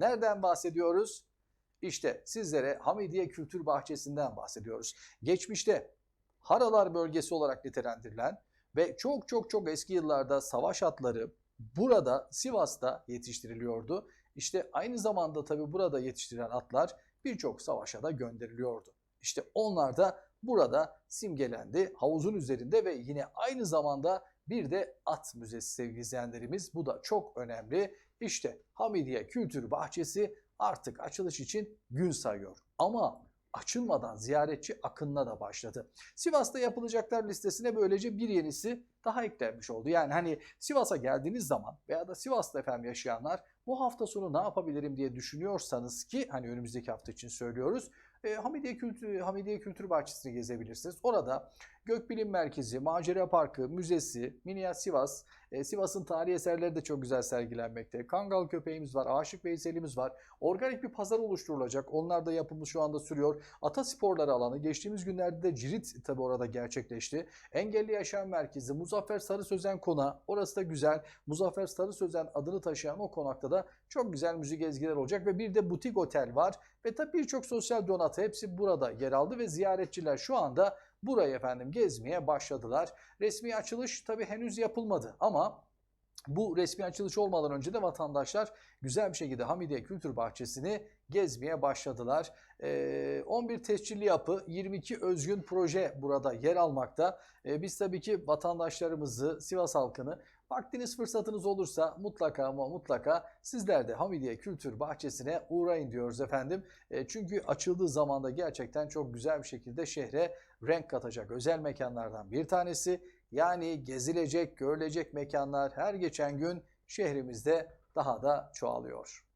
Nereden bahsediyoruz? İşte sizlere Hamidiye Kültür Bahçesi'nden bahsediyoruz. Geçmişte Haralar bölgesi olarak nitelendirilen ve çok çok çok eski yıllarda savaş atları burada Sivas'ta yetiştiriliyordu. İşte aynı zamanda tabi burada yetiştirilen atlar birçok savaşa da gönderiliyordu. İşte onlar da burada simgelendi havuzun üzerinde ve yine aynı zamanda bir de at müzesi sevgili izleyenlerimiz. Bu da çok önemli. İşte Hamidiye Kültür Bahçesi artık açılış için gün sayıyor. Ama açılmadan ziyaretçi akınına da başladı. Sivas'ta yapılacaklar listesine böylece bir yenisi daha eklenmiş oldu. Yani hani Sivas'a geldiğiniz zaman veya da Sivas'ta efendim yaşayanlar bu hafta sonu ne yapabilirim diye düşünüyorsanız ki hani önümüzdeki hafta için söylüyoruz. E, Hamidiye Kültür Hamidiye Kültür Bahçesi'ni gezebilirsiniz. Orada Gökbilim Merkezi, Macera Parkı, Müzesi, Miniyat Sivas, e, Sivas'ın tarihi eserleri de çok güzel sergilenmekte. Kangal köpeğimiz var, Aşık Veysel'imiz var. Organik bir pazar oluşturulacak. Onlar da yapımı şu anda sürüyor. Ata sporları alanı. Geçtiğimiz günlerde de Cirit tabi orada gerçekleşti. Engelli Yaşam Merkezi, Muzaffer Sarı Sözen Konağı. Orası da güzel. Muzaffer Sarı Sözen adını taşıyan o konakta da çok güzel müzik ezgiler olacak ve bir de butik otel var ve tabii birçok sosyal donatı hepsi burada yer aldı ve ziyaretçiler şu anda burayı efendim gezmeye başladılar. Resmi açılış tabii henüz yapılmadı ama bu resmi açılış olmadan önce de vatandaşlar güzel bir şekilde Hamidiye Kültür Bahçesi'ni gezmeye başladılar. Ee, 11 tescilli yapı, 22 özgün proje burada yer almakta. Ee, biz tabii ki vatandaşlarımızı, Sivas halkını vaktiniz fırsatınız olursa mutlaka ama mutlaka sizler de Hamidiye Kültür Bahçesi'ne uğrayın diyoruz efendim. Ee, çünkü açıldığı zaman da gerçekten çok güzel bir şekilde şehre renk katacak özel mekanlardan bir tanesi. Yani gezilecek, görülecek mekanlar her geçen gün şehrimizde daha da çoğalıyor.